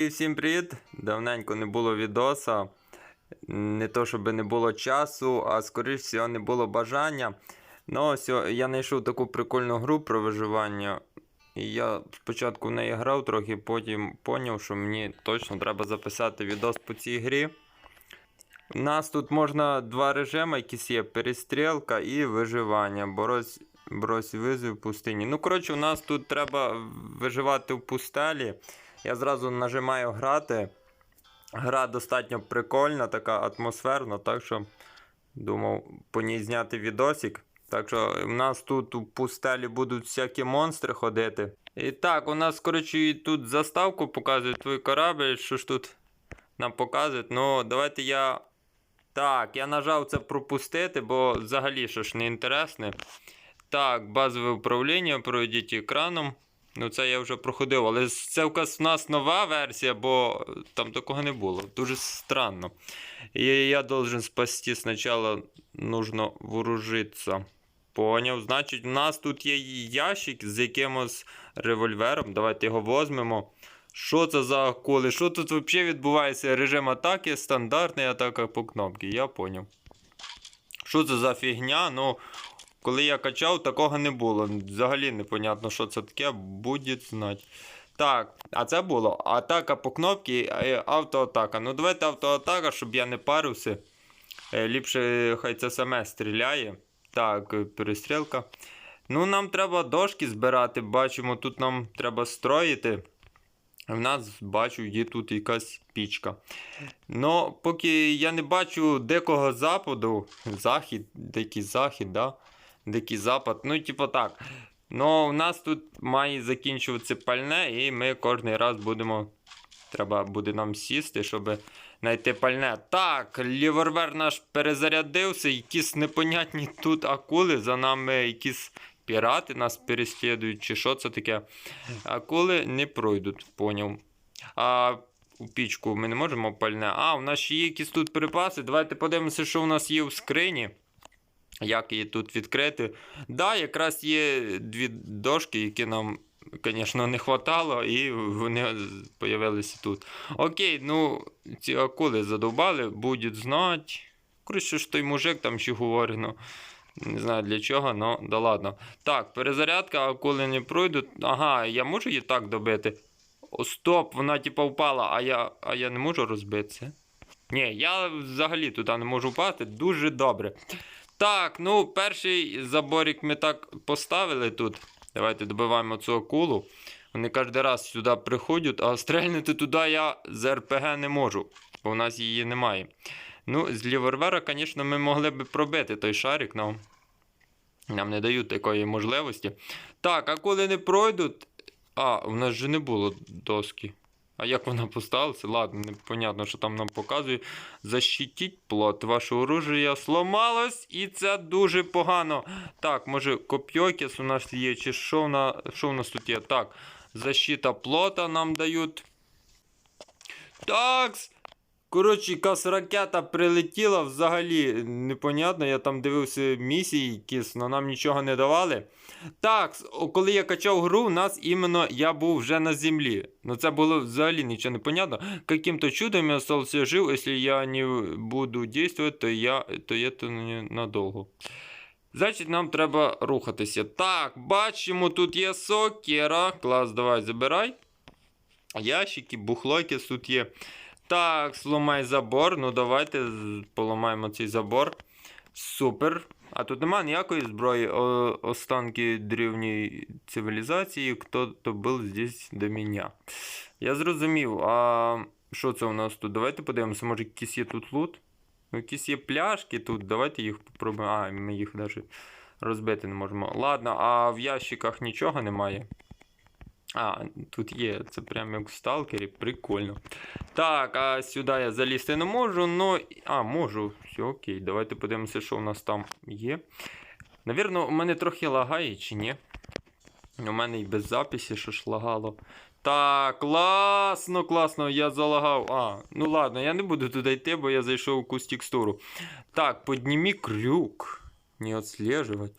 І всім привіт! Давненько не було відоса. Не то, щоб не було часу, а скоріш всього не було бажання. Ну, ось я знайшов таку прикольну гру про виживання. І я спочатку в неї грав трохи, потім поняв, що мені точно треба записати відос по цій грі. У нас тут можна два режими, якісь є перестрілка і виживання. Борось, брось визив в пустині. Ну, коротше, у нас тут треба виживати в пустелі. Я зразу нажимаю грати. Гра достатньо прикольна, така атмосферна, так що думав по ній зняти відосик. Так що в нас тут у пустелі будуть всякі монстри ходити. І так, у нас, коротше, тут заставку показує твій корабль. Що ж тут нам показують? Ну, давайте я. Так, я нажав це пропустити, бо взагалі що ж не інтересне. Так, базове управління, пройдіть екраном. Ну, це я вже проходив, але це вказ у нас нова версія, бо там такого не було. Дуже странно. І я должен спасти спочатку нужно вооружитися. Поняв. Значить, у нас тут є ящик з якимось револьвером. Давайте його візьмемо. Що це за акули? Що тут взагалі відбувається? Режим атаки, стандартний атака по кнопці. Я поняв. Що це за фігня? Ну, коли я качав, такого не було. Взагалі непонятно, що це таке, буде знати. Так, а це було атака по кнопці, е, автоатака. Ну, давайте автоатака, щоб я не парився. Е, Ліпше хай це саме стріляє. Так, перестрілка. Ну, нам треба дошки збирати. Бачимо, тут нам треба строїти. В нас бачу, є тут якась пічка. Ну, поки я не бачу дикого западу, захід, дикий захід, да? Дикий запад. Ну, типу так. Ну, у нас тут має закінчуватися пальне, і ми кожен раз будемо. Треба буде нам сісти, щоб знайти пальне. Так, лівервер наш перезарядився, якісь непонятні тут акули, за нами якісь пірати нас переслідують, чи що це таке. Акули не пройдуть, поняв. А у пічку ми не можемо пальне. А, у нас ще є якісь тут припаси. Давайте подивимося, що у нас є в скрині. Як її тут відкрити. Да, якраз є дві дошки, які нам, звісно, не хватало, і вони з'явилися тут. Окей, ну, ці акули задовбали, будуть знати. Коротше, що той мужик там ще говорить, ну. Не знаю для чого, ну да ладно. Так, перезарядка, акули не пройдуть. Ага, я можу її так добити. О, стоп, вона типа впала, а я, а я не можу розбитися. Ні, я взагалі туди не можу впасти. Дуже добре. Так, ну, перший заборік ми так поставили тут. Давайте добиваємо цю акулу. Вони кожен раз сюди приходять, а стрельнути туди я з РПГ не можу, бо в нас її немає. Ну, з лівервера, звісно, ми могли б пробити той шарик, але нам не дають такої можливості. Так, а коли не пройдуть. А, в нас же не було доски. А як вона поставилася? Ладно, непонятно, що там нам показує. Защитіть плот. Ваше оружие сломалось, і це дуже погано. Так, може копьокіс у нас є, чи що, на... що в нас тут є? Так, защита плота нам дають. Такс! Коротше, якась ракета прилетіла взагалі непонятно. Я там дивився місії якісь, але нам нічого не давали. Так, коли я качав гру, у нас іменно я був вже на землі. Ну це було взагалі нічого не понятно. Каким-то чудом я залишився жив, якщо я не буду діяти, то я то я то ненадовго. Значить, нам треба рухатися. Так, бачимо, тут є сокера. Клас, давай забирай. Ящики, бухлойки тут є. Так, сломай забор. Ну давайте поламаємо цей забор. Супер. А тут нема ніякої зброї. О, останки древньої цивілізації. Хто-то був здесь до мене. Я зрозумів. А що це у нас тут? Давайте подивимося, може якийсь є тут лут? Ну, якісь є пляшки тут. Давайте їх попробуємо. А, ми їх навіть розбити не можемо. Ладно, а в ящиках нічого немає. А, тут є, це прямо як в сталкері, прикольно. Так, а сюди я залізти не можу, но. А, можу. Все окей. Давайте подивимося, що у нас там є. Навірно, у мене трохи лагає чи ні? У мене і без записі що ж лагало. Так, класно, класно, я залагав. А, ну ладно, я не буду туди йти, бо я зайшов у якусь текстуру. Так, піднімі крюк. Не отслеживать.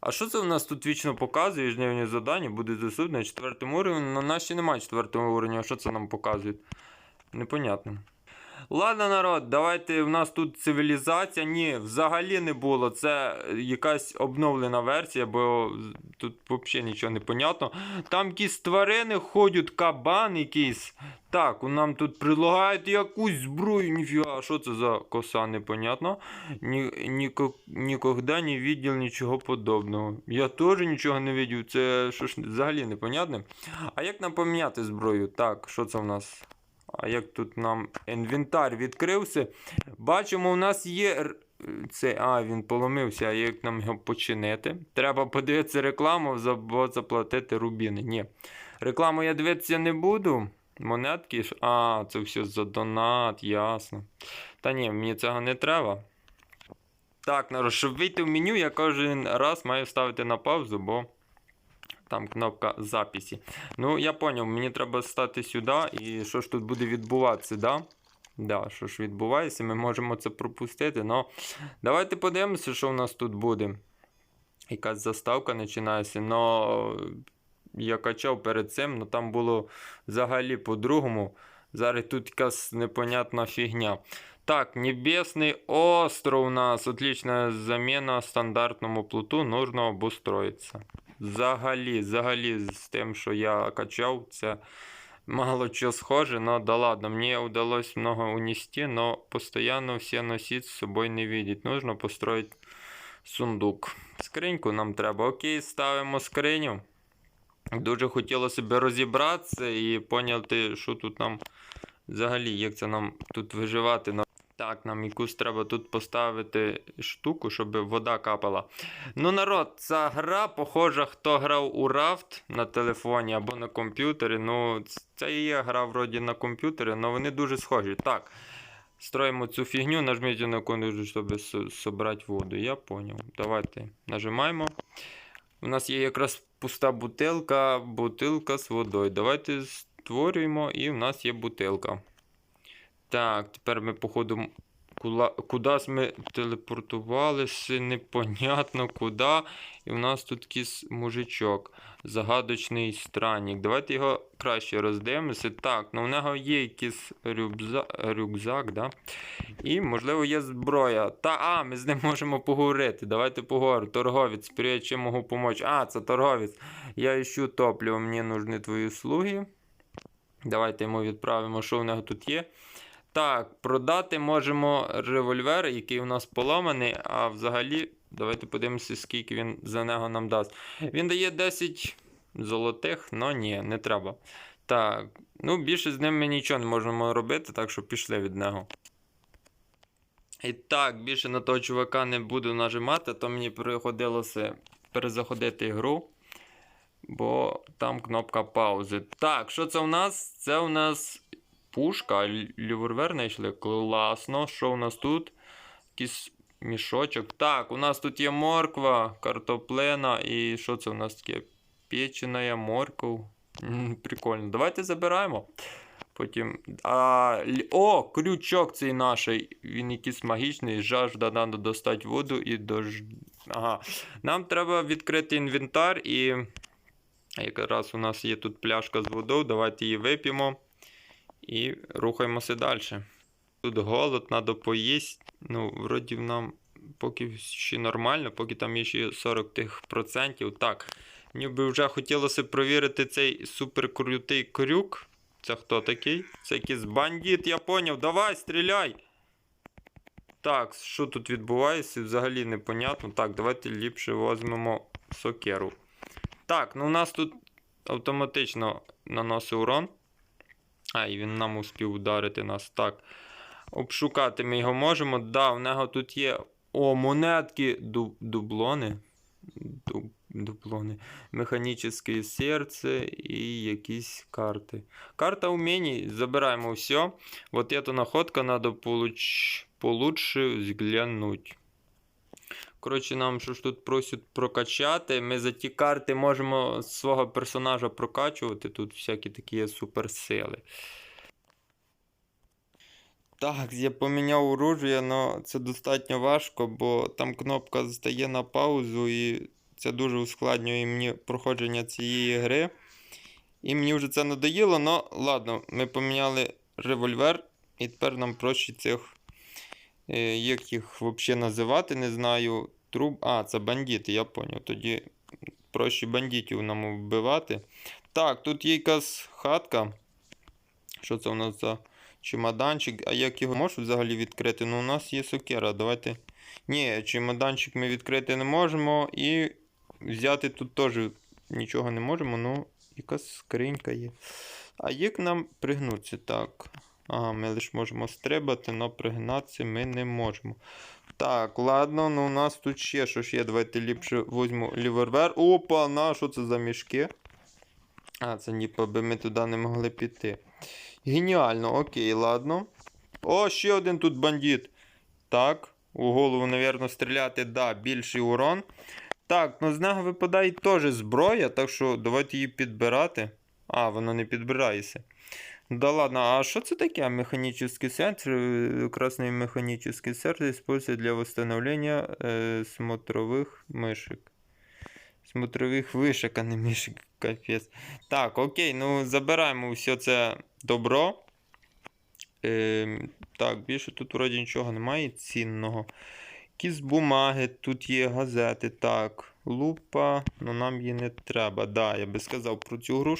А що це у нас тут вічно показує? Жнивні завдання буде доступне на четвертому уровні. На ще немає четвертого уровня. А що це нам показує? Непонятно. Ладно, народ, давайте. В нас тут цивілізація. Ні, взагалі не було. Це якась обновлена версія, бо тут взагалі нічого не понятно. Там якісь тварини ходять, кабан якийсь. Так, нам тут предлагають якусь зброю, ніфіга, що це за коса, непонятно. Ні, ніко, нікогда не видел нічого подобного. Я теж нічого не видів, це що ж взагалі непонятне. А як нам поміняти зброю? Так, що це в нас? А як тут нам інвентар відкрився? Бачимо, у нас є. Це, а, він поломився, а як нам його починити? Треба подивитися рекламу або заплатити рубіни. Ні. Рекламу я дивитися не буду. Монетки. А, це все за донат, ясно. Та ні, мені цього не треба. Так, народ, щоб вийти в меню, я кожен раз маю ставити на паузу, бо там кнопка записі. Ну, я поняв, мені треба стати сюди, і що ж тут буде відбуватися, да? Да, що ж відбувається, ми можемо це пропустити. Но давайте подивимося, що в нас тут буде. Якась заставка починається. Но я качав перед цим, но там було взагалі по-другому. Зараз тут якась непонятна фігня. Так, Небесный остров у нас. Отличная заміна стандартному плуту. Нужно обустроїтися. Взагалі, взагалі, з тим, що я качав, це мало чого схоже, но да ладно, мне удалось много унести, но постоянно все носить с собой не видеть. Нужно построить сундук. Скриньку нам треба. Окей, ставимо скриню. Дуже хотілося б розібратися і поняти, що тут нам взагалі, як це нам тут виживати. Так, нам якусь треба тут поставити штуку, щоб вода капала. Ну, народ, ця гра, похожа, хто грав у Raft на телефоні або на комп'ютері. Ну, це і є гра вроді на комп'ютері, але вони дуже схожі. Так. Строїмо цю фігню, нажміть на кнопку, щоб собрати воду. Я поняв. Давайте нажимаємо. У нас є якраз пуста бутилка, бутилка з водою. Давайте створюємо, і в нас є бутилка. Так, тепер ми, походу, кудись ми телепортувалися, непонятно куди. І в нас тут якийсь мужичок. Загадочний странник. Давайте його краще роздивимося. Так, ну в нього є якийсь рюкзак, рюкзак да? І, можливо, є зброя. Та, а, ми з ним можемо поговорити. Давайте поговоримо. Торговець, привіт, чим можу допомогти? А, це торговець. Я ищу топливо, мені нужні твої услуги. Давайте йому відправимо, що в нього тут є. Так, продати можемо револьвер, який у нас поламаний, а взагалі, давайте подивимося, скільки він за нього нам дасть. Він дає 10 золотих, але ні, не треба. Так, ну більше з ним ми нічого не можемо робити, так що пішли від нього. І так, більше на того чувака не буду нажимати, то мені приходилося перезаходити гру. Бо там кнопка паузи. Так, що це у нас? Це у нас пушка, револьвер знайшли. Класно. Що у нас тут? Якийсь мішочок. Так, у нас тут є морква, картоплена і що це у нас таке? Печена морков. Прикольно. Давайте забираємо. Потім. А, О, крючок цей наш. Він якийсь магічний. Жажда, треба достати воду і дож. Ага. Нам треба відкрити інвентар і. Якраз у нас є тут пляшка з водою, давайте її вип'ємо і рухаємося далі. Тут голод, треба поїсти. Ну, вроді нам поки ще нормально, поки там є ще 40 тих процентів. Так, мені би вже хотілося провірити цей суперкрутий крюк. Це хто такий? Це якийсь бандит, я поняв. Давай, стріляй! Так, що тут відбувається? Взагалі непонятно. Так, давайте ліпше візьмемо сокеру. Так, ну у нас тут автоматично наносить урон. А, і він нам успів ударити нас. Так. Обшукати ми його можемо. Да, в нього тут є. О, монетки, дуб, дублони. Дуб, дублони. Механічне серце і якісь карти. Карта умений. Забираємо все. Вот эту находка надо получ... получше взглянуть. Коротше, нам що ж тут просять прокачати. Ми за ті карти можемо свого персонажа прокачувати. Тут всякі такі суперсили. Так, я поміняв оружие, але це достатньо важко, бо там кнопка стає на паузу і Це дуже ускладнює мені проходження цієї гри. І мені вже це надоїло, но ладно, ми поміняли револьвер, і тепер нам проще цих. Е, Як їх взагалі називати, не знаю. Труб. А, це бандити, я поняв. Тоді проще бандитів нам вбивати. Так, тут є якась хатка. Що це у нас за чемоданчик? А як його можу взагалі відкрити? Ну, у нас є сокира. Давайте. Ні, чемоданчик ми відкрити не можемо. І взяти тут теж нічого не можемо, ну, якась скринька є. А як нам пригнутися? Так. Ага, ми лише можемо стрибати, але пригнатися ми не можемо. Так, ладно, ну у нас тут ще що ж є. Давайте ліпше візьму лівервер. Опа, на, що це за мішки? А, це ніби би ми туди не могли піти. Геніально, окей, ладно. О, ще один тут бандит. Так, у голову, напевно, стріляти, да, більший урон. Так, ну з нього випадає теж зброя, так що давайте її підбирати. А, воно не підбирається. Да ладно, а что это такое? Механический центр, э, красный механический центр используется для восстановления э, смотровых мышек. Смотрових вишок, а не мишек, капець. Так, окей, ну забираємо все це добро. Е, так, більше тут вроді нічого немає цінного. Якісь бумаги, тут є газети. Так, лупа, ну нам її не треба. Да, я би сказав про цю гру.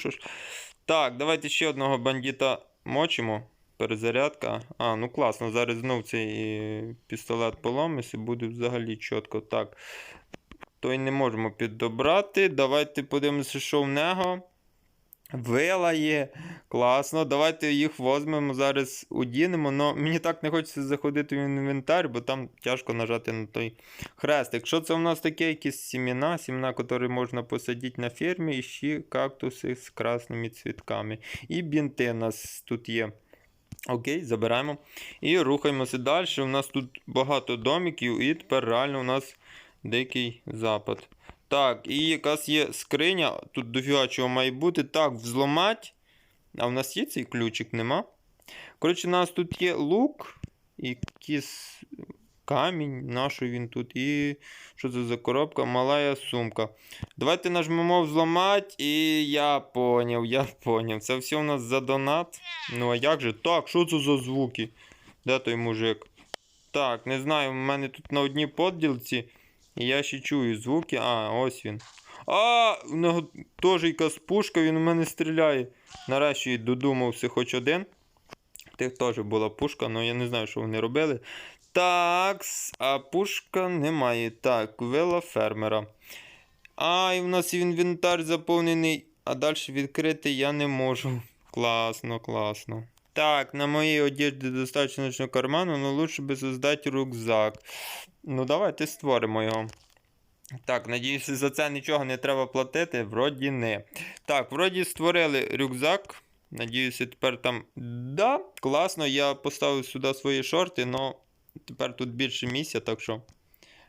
Так, давайте ще одного бандита мочимо. Перезарядка. А, ну класно, зараз знов цей е, пістолет поломиться, буде взагалі чітко. Так. Той не можемо піддобрати. Давайте подивимося, що в нього. Вила є. Класно. Давайте їх возьмемо, зараз одінемо. Но мені так не хочеться заходити в інвентар, бо там тяжко нажати на той хрестик. Що це у нас таке? Якісь сімена, сімена, які можна посадити на фермі, і ще кактуси з красними цвітками. І бінти у нас тут є. Окей, забираємо. І рухаємося далі. У нас тут багато домиків, і тепер реально у нас дикий запад. Так, і якась є скриня. Тут дофіга чого має бути. Так, взломать. А в нас є цей ключик, нема. Коротше, у нас тут є лук, якийсь камінь, на він тут, і що це за коробка? Малая сумка. Давайте нажмемо взломать, і я поняв, я поняв. Це все у нас за донат. Ну а як же? Так, що це за звуки? Де той мужик? Так, не знаю, у мене тут на одній поділці. Я ще чую звуки. А, ось він. А, у нього теж якась пушка, він у мене стріляє. Нарешті додумався хоч один. Тих теж була пушка, але я не знаю, що вони робили. Так, а пушка немає. Так, вила фермера. А, і в нас інвентар заповнений, а далі відкрити я не можу. Класно, класно. Так, на моей одежде достаточно карману, но лучше би создати рюкзак. Ну, давайте створимо його. Так, надіюся, за це нічого не треба платити. Вроді не. Так, вроді створили рюкзак. Надіюся, тепер там. Да, класно, я поставив сюди свої шорти, але тепер тут більше місця, так що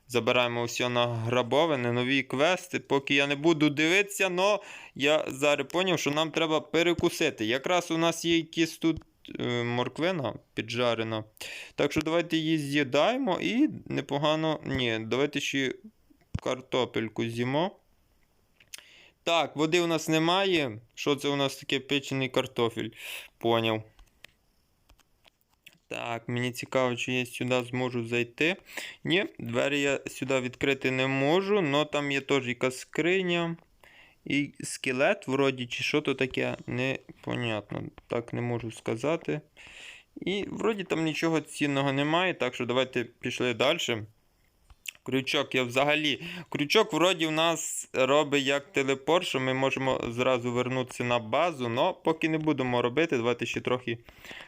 забираємо все награбоване, нові квести. Поки я не буду дивитися, але я зараз зрозумів, що нам треба перекусити. Якраз у нас є якісь тут морквина піджарена. Так що давайте її з'їдаємо і непогано. Ні, давайте ще картопельку з'їмо. Так, води у нас немає. Що це у нас таке печений картофель? Поняв. Так, мені цікаво, чи я сюди зможу зайти. Ні, двері я сюди відкрити не можу, але там є теж якась скриня. І скелет, вроді, чи що то таке, непонятно. Так не можу сказати. І вроді там нічого цінного немає, так що давайте пішли далі. Крючок я взагалі. Крючок вроді в нас робить як телепорт, що ми можемо зразу вернутися на базу, але поки не будемо робити, давайте ще трохи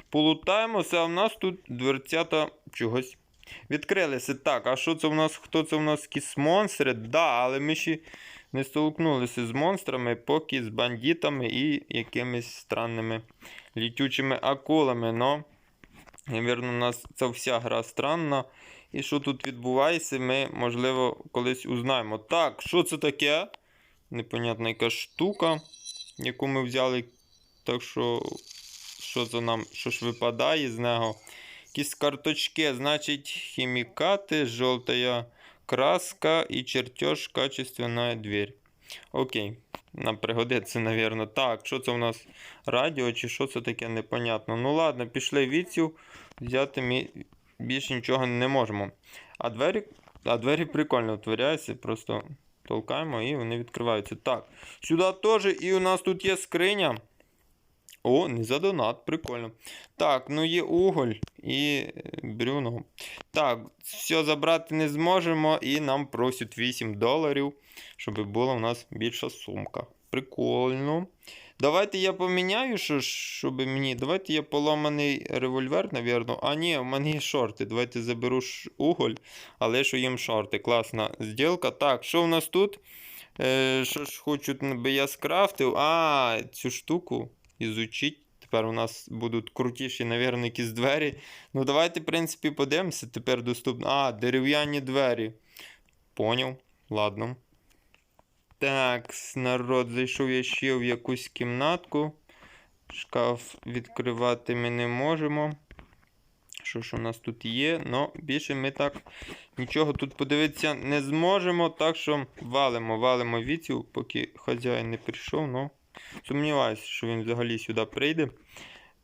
полутаємося. А в нас тут дверцята чогось відкрилися. Так, а що це в нас? Хто це в нас якісь монстри? Да, але ми ще не столкнулися з монстрами, поки з бандитами і якимись странними літючими акулами. Но, навірно, у нас ця вся гра странна. І що тут відбувається, ми, можливо, колись узнаємо. Так, що це таке? Непонятна яка штука, яку ми взяли. Так що, що це нам що ж випадає з нього? Якісь карточки, значить, хімікати, жовта краска і чертеж качественная дверь. Окей. Нам пригодиться, напевно. Так, що це у нас? Радіо чи що це таке, непонятно. Ну ладно, пішли віцю. Взяти ми більше нічого не можемо. А двері, а двері прикольно отворяються, просто толкаємо і вони відкриваються. Так, сюди теж, і у нас тут є скриня. О, не за донат, прикольно. Так, ну є уголь і е, брюно. Так, все забрати не зможемо, і нам просять 8 доларів, щоб була у нас більша сумка. Прикольно. Давайте я поміняю, що, щоб мені. Давайте я поламаний револьвер, навірно. А ні, в мене є шорти. Давайте заберу уголь, але що їм шорти. Класна зділка. Так, що в нас тут? Е, що ж хочуть, би я скрафтив? А, цю штуку ізучить. Тепер у нас будуть крутіші, навірно, якісь двері. Ну, давайте, в принципі, подивимося. Тепер доступно. А, дерев'яні двері. Поняв. Ладно. Так, народ, зайшов я ще в якусь кімнатку. Шкаф відкривати ми не можемо. Що ж у нас тут є? Ну, більше ми так нічого тут подивитися не зможемо. Так що валимо, валимо віцю, поки хазяїн не прийшов. Ну, сумніваюся, що він взагалі сюди прийде.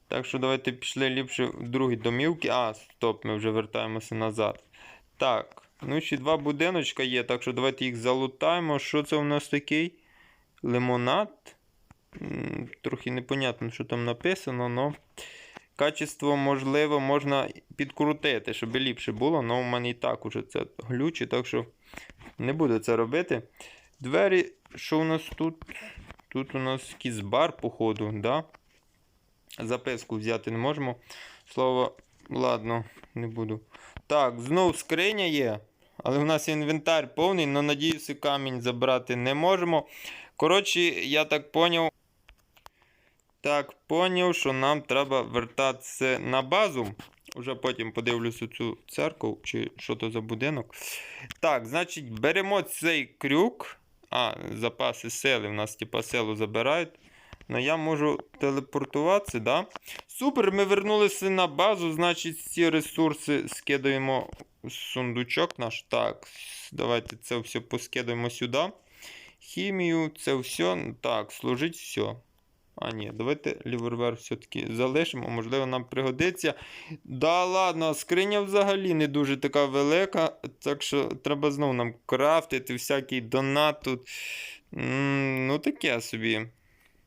Так що давайте пішли ліпше в другі домівки. А, стоп, ми вже вертаємося назад. Так, ну ще два будиночка є, так що давайте їх залутаємо. Що це у нас такий? Лимонад. Трохи непонятно, що там написано, но качество, можливо, можна підкрутити, щоб ліпше було, але в мене і так уже це глючі, так що не буду це робити. Двері, що у нас тут? Тут у нас якийсь бар, походу, да? Записку взяти не можемо. Слово, ладно, не буду. Так, знов скриня є. Але у нас інвентар повний, але надіюся, камінь забрати не можемо. Коротше, я так поняв. Так, поняв, що нам треба вертатися на базу. Уже потім подивлюся цю церкву, чи що то за будинок. Так, значить, беремо цей крюк. А, запаси сили. У нас типа силу забирають. Ну я можу телепортуватися, да? Супер, ми вернулися на базу, значить, ці ресурси скидаємо в сундучок наш. Так, давайте це все поскидаємо сюди. Хімію, це все. Так, служить все. А, ні, давайте лівервер все-таки залишимо, можливо, нам пригодиться. Да, ладно, скриня взагалі не дуже така велика, так що треба знову нам крафтити, всякий донат тут. Ну, таке собі.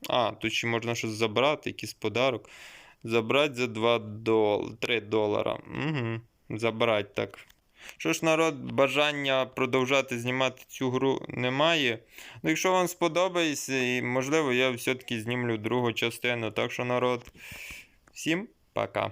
А, тут ще можна щось забрати, якийсь подарок. Забрати за 2 дол... 3 долара. Угу. Забрати так. Що ж, народ, бажання продовжати знімати цю гру немає. Ну, якщо вам сподобається, і можливо, я все-таки знімлю другу частину. Так що, народ, всім пока.